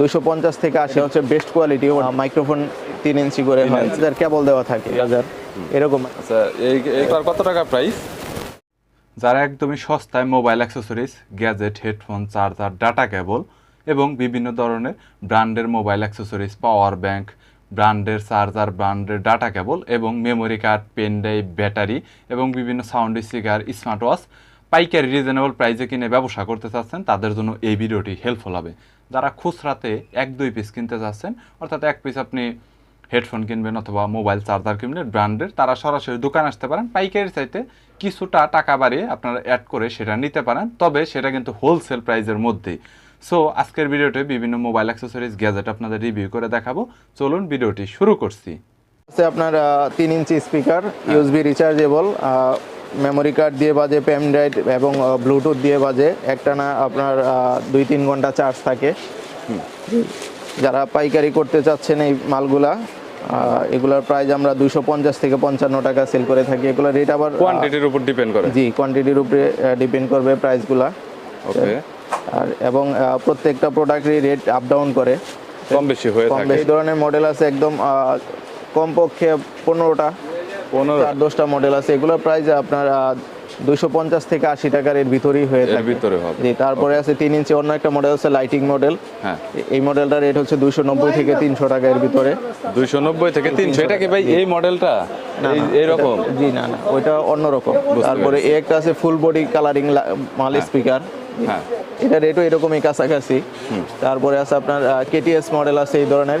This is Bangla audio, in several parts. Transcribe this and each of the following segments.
দুইশো পঞ্চাশ থেকে আশি। হচ্ছে বেস্ট কোয়ালিটি মাইক্রোফোন তিন ইঞ্চি করে হয়। যার কেবল দেওয়া থাকে। হাজার এরকম। আচ্ছা এই এইটার কত টাকা প্রাইস যারা একদমই সস্তায় mobile accessories gadget headphone charger data cable এবং বিভিন্ন ধরনের ব্র্যান্ডের মোবাইল অ্যাক্সেসরিজ পাওয়ার ব্যাংক ব্র্যান্ডের চার্জার ব্র্যান্ডের ডাটা কেবল এবং memory card pen drive battery এবং বিভিন্ন সাউন্ড স্পিকার স্মার্ট ওয়াচ পাইকারি রিজনেবল প্রাইসে কিনে ব্যবসা করতে চাচ্ছেন তাদের জন্য এই ভিডিওটি হেল্পফুল হবে। যারা খুচরাতে এক দুই পিস কিনতে চাচ্ছেন অর্থাৎ এক পিস আপনি হেডফোন কিনবেন অথবা মোবাইল চার্জার কিনবেন ব্র্যান্ডের তারা সরাসরি দোকান আসতে পারেন। পাইকারি চাইতে কিছুটা টাকা বাড়িয়ে আপনারা অ্যাড করে সেটা নিতে পারেন তবে সেটা কিন্তু হোলসেল প্রাইসের মধ্যেই। সো আজকের ভিডিওতে বিভিন্ন মোবাইল অ্যাক্সেসরিজ গ্যাজেট আপনাদের রিভিউ করে দেখাবো। চলুন ভিডিওটি শুরু করছি। আপনার তিন inch speaker USB rechargeable memory card দিয়ে বাজে পেন ড্রাইভ এবং ব্লুটুথ দিয়ে বাজে। একটানা আপনার দুই তিন ঘণ্টা চার্জ থাকে। যারা পাইকারি করতে চাচ্ছেন এই মালগুলা এগুলার প্রাইস আমরা দুইশো পঞ্চাশ থেকে পঞ্চান্ন টাকা সেল করে থাকি। এগুলোর রেট আবার কোয়ান্টিটির উপর ডিপেন্ড করে। জি কোয়ান্টিটির উপরে ডিপেন্ড করবে প্রাইসগুলা ওকে আর এবং প্রত্যেকটা প্রোডাক্টেরই রেট আপ ডাউন করে। কম বেশি হয়ে থাকে। এই ধরনের মডেল আছে একদম কমপক্ষে পনেরোটা। পনেরো চার দশটা মডেল আছে। এগুলোর প্রাইস আপনার দুইশো পঞ্চাশ থেকে আশি টাকার এর ভিতরেই হয়ে থাকে। ভিতরে হবে। জি তারপরে আছে তিন ইঞ্চি অন্য একটা মডেল আছে লাইটিং মডেল হ্যাঁ। এই মডেলটার রেট হচ্ছে দুইশো নব্বই থেকে তিনশো টাকা এর ভিতরে। দুইশো নব্বই থেকে তিনশো। এটা কি ভাই এই মডেলটা এই এইরকম? জি না না। ওইটা অন্যরকম তারপরে এই একটা আছে ফুল বডি কালারিং মাল স্পিকার হ্যাঁ। এটা রেটও এরকমই কাছাকাছি। তারপরে আছে আপনার কেটিএস মডেল আছে এই ধরনের।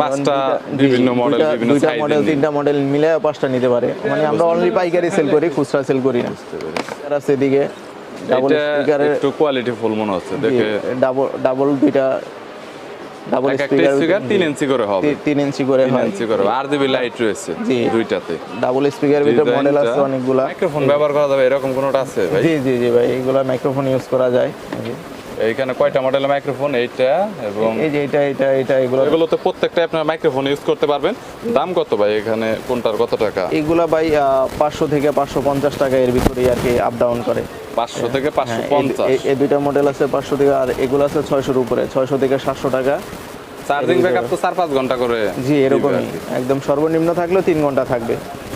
পাঁচটা বিভিন্ন বিভিন্ন মডেল তিনটা মডেল মিলে পাঁচটা নিতে পারে। মানে আমরা অনলি পাইকারি সেল করি খুচরা সেল করি না। আর আছে ডাবল স্পিকারের একটু কোয়ালিটি ফুল মনে হচ্ছে দেখে ডাবল ডাবল দুইটা ডাবল স্পিকার তিন ইঞ্চি করে হবে। তিন ইঞ্চি করে তিন ইঞ্চি করে আর লাইট রয়েছে। দুইটাতে। ডাবল স্পিকারের ভিতরে মডেল আছে অনেকগুলা। মাইক্রোফোন ব্যবহার করা যাবে এরকম কোনোটা আছে ভাই? জি জি জি ভাই এগুলা মাইক্রোফোন ইউজ করা যায়। এইখানে কয়টা মডেলের মাইক্রোফোন এইটা এবং এই যে এটা এটা এটা এগুলো এগুলোতে প্রত্যেকটা আপনার মাইক্রোফোন ইউজ করতে পারবেন। দাম কত ভাই এখানে? কোনটার কত টাকা? এইগুলা ভাই পাঁচশো থেকে পাঁচশো পঞ্চাশ টাকা এর ভিতরেই আর কি আপ ডাউন করে। পাঁচশো থেকে পাঁচশো হ্যাঁ, এই- পঞ্চাশ। এই- দুইটা মডেল আছে পাঁচশো থেকে আর এগুলো আছে ছয়শোর উপরে ছয়শো থেকে সাতশো টাকা। চার্জিং ব্যাকআপ তো চার পাঁচ ঘণ্টা করে জি এরকমই। একদম সর্বনিম্ন থাকলেও তিন ঘণ্টা থাকবে।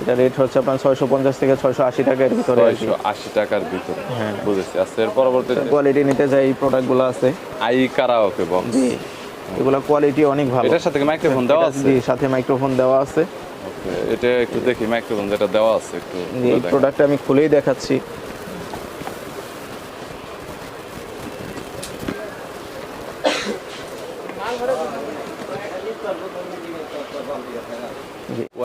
এটা রেট হচ্ছে আপনার ছয়শো পঞ্চাশ থেকে ছয়শো আশি টাকার ভিতরে আর কি। ছয়শো আশি টাকার ভিতরে হ্যাঁ। বুঝেছি। আচ্ছা এর পরবর্তীতে? কোয়ালিটি নিতে যাই এই প্রোডাক্টগুলো আছে। আই কারাওকে বক্স জি। এগুলো কোয়ালিটি অনেক ভালো। এটার সাথে মাইক্রোফোন দেওয়া আছে? জি সাথে মাইক্রোফোন দেওয়া আছে। এটা একটু দেখি মাইক্রোফোন যেটা দেওয়া আছে একটু এই। প্রোডাক্টটা আমি খুলেই দেখাচ্ছি।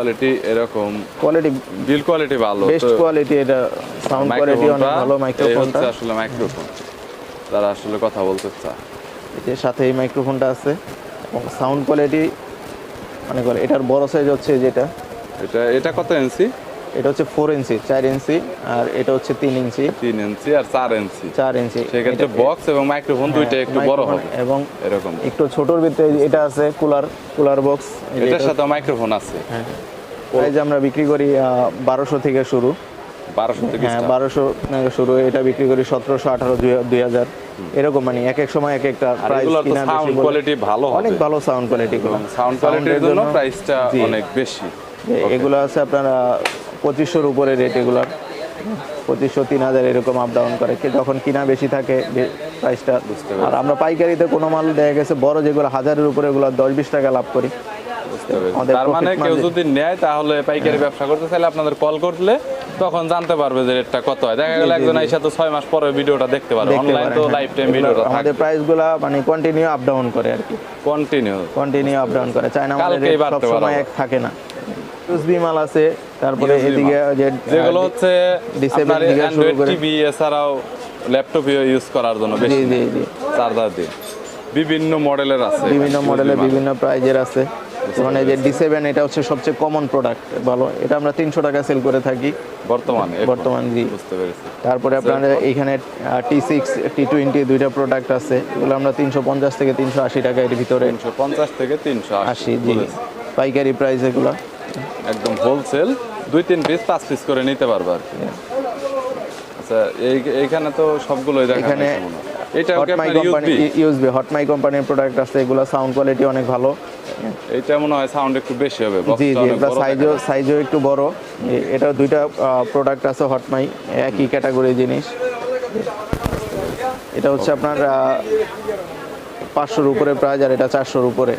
কোয়ালিটি এরকম কোয়ালিটি বিল কোয়ালিটি ভালো বেস্ট কোয়ালিটি এটা সাউন্ড কোয়ালিটি অনেক ভালো মাইক্রোফোনটা আসলে মাইক্রোফোন তারা আসলে কথা বলতে চায়। এর সাথে এই মাইক্রোফোনটা আছে এবং সাউন্ড কোয়ালিটি মানে এটার বড় সাইজ হচ্ছে যেটা। এটা এটা কত ইঞ্চি এটা হচ্ছে ফোর ইঞ্চি চার ইঞ্চি আর এটা হচ্ছে তিন ইঞ্চি তিন ইঞ্চি আর চার ইঞ্চি চার ইঞ্চি সেক্ষেত্রে বক্স এবং মাইক্রোফোন দুইটা একটু বড় হবে। এবং এরকম। একটু ছোটর ভিতরে এটা আছে কুলার কুলার বক্স এটার সাথে মাইক্রোফোন আছে। প্রাইস আমরা বিক্রি করি বারোশো থেকে শুরু। বারোশো থেকে হ্যাঁ বারোশো শুরু এটা বিক্রি করি সতেরোশো আঠারো দুই হাজার। এরকম মানে এক এক সময় এক একটা প্রাইস এগুলোর তো কিনা সাউন্ড কোয়ালিটি ভালো অনেক ভালো সাউন্ড কোয়ালিটি সাউন্ড কোয়ালিটির জন্য প্রাইসটা অনেক বেশি। এগুলো আছে আপনার পঁচিশশোর উপরে রেট এগুলার পঁচিশশো তিন হাজার এরকম আপ ডাউন করে। যখন কিনা বেশি থাকে প্রাইসটা আর আমরা পাইকারিতে কোনো মাল দেখা গেছে বড় যেগুলো হাজারের উপরে এগুলো দশ বিশ টাকা লাভ করি। তার মানে কেউ যদি নেয় তাহলে পাইকারি ব্যবসা করতে চাইলে আপনাদের কল করলে তখন জানতে পারবে যে রেটটা কত হয়। দেখা গেল একজন তো ছয় মাস পরে ভিডিওটা দেখতে পারবে অনলাইন তো হ্যাঁ। লাইফ টাইম ভিডিওটা আমাদের প্রাইসগুলা মানে কন্টিনিউ আপ ডাউন করে আর কি। কন্টিনিউ কন্টিনিউ আপ ডাউন করে। চায়না মালের কালকেই সব সময় এক থাকে না। ইউএসবি মাল আছে তারপরে এদিকে যে যেগুলো হচ্ছে D7 আপনার থেকে শুরু করে- টিভি এছাড়াও ল্যাপটপ ইউজ করার জন্য বেশি। জি জি চার্জার দিয়ে। বিভিন্ন মডেলের আছে। বিভিন্ন মডেলের বিভিন্ন প্রাইজের আছে। যেমন এই যে ডি সেভেন এটা হচ্ছে সবচেয়ে কমন প্রোডাক্ট ভালো। এটা আমরা তিনশো টাকা সেল করে থাকি। বর্তমানে এখন। বর্তমান জি। বুঝতে পেরেছি। তারপরে আপনার এখানে টি সিক্স টি টোয়েন্টি দুইটা প্রোডাক্ট আছে। এগুলো আমরা তিনশো পঞ্চাশ থেকে তিনশো আশি টাকা এর ভিতরে তিনশো পঞ্চাশ থেকে তিনশো আশি জি। পাইকারি প্রাইস এগুলো। একদম হোলসেল দুই তিন পিস পাঁচ পিস করে নিতে পারব আর কি। আচ্ছা এই এইখানে তো সবগুলোই দেখা এখানে এটাও কি হটমাই কোম্পানি ইউএসবি হটমাই কোম্পানির প্রোডাক্ট আছে। এগুলো সাউন্ড কোয়ালিটি অনেক ভালো। এইটা মনে হয় সাউন্ড একটু বেশি হবে জি জি এটা সাইজও সাইজও একটু বড়। এটা দুইটা প্রোডাক্ট আছে হটমাই একই ক্যাটাগরি জিনিস। এটা হচ্ছে আপনার পাঁচশোর উপরে প্রাইস আর এটা চারশোর উপরে।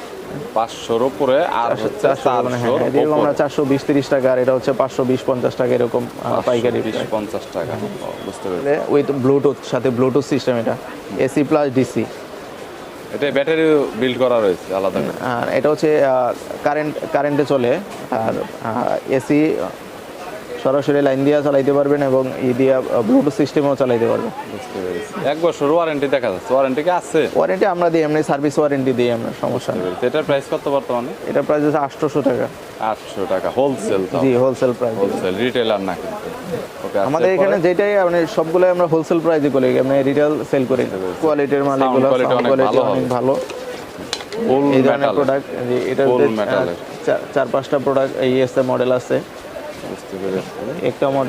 পাঁচশোর উপরে আর হচ্ছে চারশো মানে হ্যাঁ আমরা চারশো বিশ তিরিশ টাকা আর এটা হচ্ছে পাঁচশো বিশ পঞ্চাশ টাকা এরকম পাইকারি বিশ পঞ্চাশ টাকা। বুঝতে পেরেছি। উইথ ব্লুটুথ সাথে ব্লুটুথ সিস্টেম এটা। এসি প্লাস ডিসি এটা ব্যাটারি বিল্ড করা রয়েছে আলাদা করে আর এটা হচ্ছে কারেন্ট কারেন্টে চলে আর এসি সরাসরি লাইন দিয়ে চালাইতে পারবেন এবং ই দিয়ে ব্লুটুথ সিস্টেমও চালাইতে পারবেন। এক বছর ওয়ারেন্টি দেখা যাচ্ছে। ওয়ারেন্টি কি আছে? ওয়ারেন্টি আমরা দিই এমনি সার্ভিস ওয়ারেন্টি দিই আমরা সমস্যা নেই। এটার প্রাইস কত বর্তমানে? এটা প্রাইস হচ্ছে আটশোশো টাকা। আটশো টাকা। হোলসেল জি হোলসেল প্রাইস হোলসেল রিটেলার না কিন্তু। আমাদের এখানে যেটাই মানে সবগুলোই আমরা হোলসেল প্রাইসে করি। মানে রিটেল সেল করি। কোয়ালিটির মাল এগুলো কোয়ালিটি অনেক ভালো এই ধরনের মেটাল প্রোডাক্ট এটা চার পাঁচটা প্রোডাক্ট এই এসে মডেল আছে। একটা মড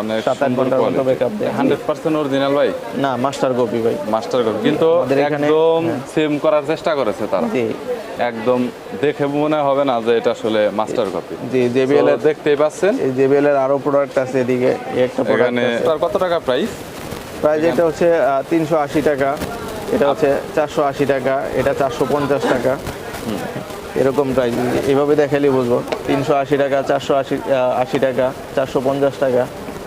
অনেক সাত আট ঘণ্টার মতো ব্যাকআপ দেয়। হান্ড্রেড পার্সেন্ট অরিজিনাল ভাই? না মাস্টার কপি ভাই। মাস্টার কপি কিন্তু একদম সেম করার চেষ্টা করেছে তারা। একদম দেখে মনে হবে না যে এটা আসলে মাস্টার কপি জি জেবিএল এর দেখতেই পাচ্ছেন। এই জেবিএল এর আরও প্রোডাক্ট আছে এদিকে একটা প্রোডাক্ট তার কত টাকা প্রাইস প্রাইস এটা হচ্ছে তিনশো আশি টাকা। এটা হচ্ছে চারশো আশি টাকা। এটা চারশো পঞ্চাশ টাকা। এরকম প্রাইস এভাবে দেখালেই বুঝব। তিনশো আশি টাকা চারশো আশি আশি টাকা চারশো পঞ্চাশ টাকা।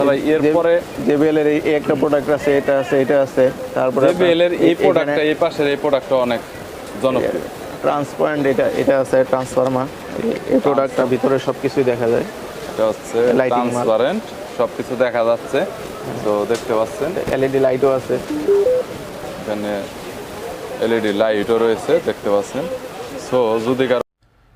তবে এরপরে জেবিএল এর এই এই একটা প্রোডাক্ট আছে এটা আছে এটা আছে তারপরে জেবিএল এর এই প্রোডাক্টটা এই পাশের এই প্রোডাক্টটা অনেক জনপ্রিয়। ট্রান্সপারেন্ট এটা এটা আছে ট্রান্সফরমার এই প্রোডাক্টটা ভিতরে সব কিছুই দেখা যায়। এটা হচ্ছে। ট্রান্সপারেন্ট সবকিছু দেখা যাচ্ছে। তো দেখতে পাচ্ছেন। এলইডি লাইটও আছে। এখানে এলইডি লাইটও রয়েছে দেখতে পাচ্ছেন। সো যদি